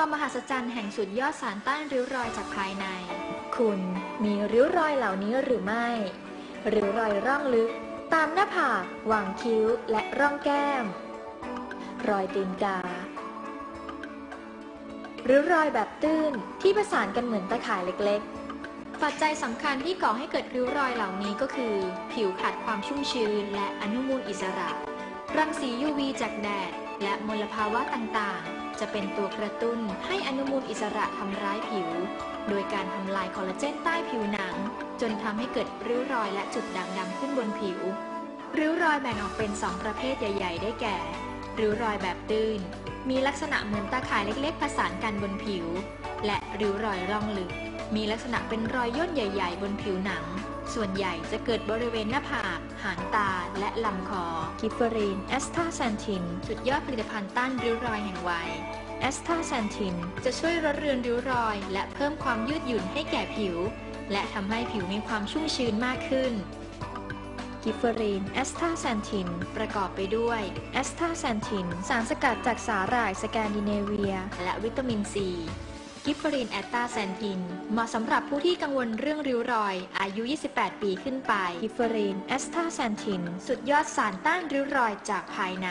ความมหัศจรรย์แห่งสุดยอดสารต้านริ้วรอยจากภายใน คุณมีริ้วรอยเหล่านี้หรือไม่ ริ้วรอยร่องลึก ตามหน้าผากหว่างคิ้วและร่องแก้ม รอยตีนการิ้วรอยแบบตื้นที่ประสานกันเหมือนตะข่ายเล็กๆ ปัจจัยสำคัญที่ก่อให้เกิดริ้วรอยเหล่านี้ก็คือ ผิวขาดความชุ่มชื้นและอนุมูลอิสระ รังสี UV จากแดด และมลภาวะต่างๆ จะเป็นตัวกระตุ้นให้อนุมูลอิสระทำร้ายผิว โดยการทำลายคอลลาเจนใต้ผิวหนัง จนทำให้เกิดริ้วรอยและจุดด่างดำขึ้นบนผิว ริ้วรอยแบ่งออกเป็น2ประเภทใหญ่ ๆ ได้แก่ ริ้วรอยแบบตื้น มีลักษณะเหมือนตาข่ายเล็กๆ ประสานกันบนผิว และริ้วรอยร่องลึก มีลักษณะเป็นรอยย่นใหญ่ ๆ บนผิวหนัง ส่วนใหญ่จะเกิดบริเวณหน้าผาก หางตา และลำคอ กิฟเฟอรีนแอสตาแซนทิน สุดยอดผลิตภัณฑ์ต้านริ้วรอยแห่งวัยแอสตาแซนทิน จะช่วยลดเรือนริ้วรอย และเพิ่มความยืดหยุ่นให้แก่ผิว และทำให้ผิวมีความชุ่มชื้นมากขึ้นกิฟเฟอรีนแอสตาแซนทิน ประกอบไปด้วยแอสตาแซนทิน สารสกัดจากสาหร่ายสแกนดิเนเวีย และวิตามินซี กิฟฟอรีนแอตตาแซนทิน เหมาะสำหรับผู้ที่กังวลเรื่องริ้วรอย อายุ 28 ปีขึ้นไป กิฟฟอรีนแอตตาแซนทิน สุดยอดสารต้านริ้วรอยจากภายใน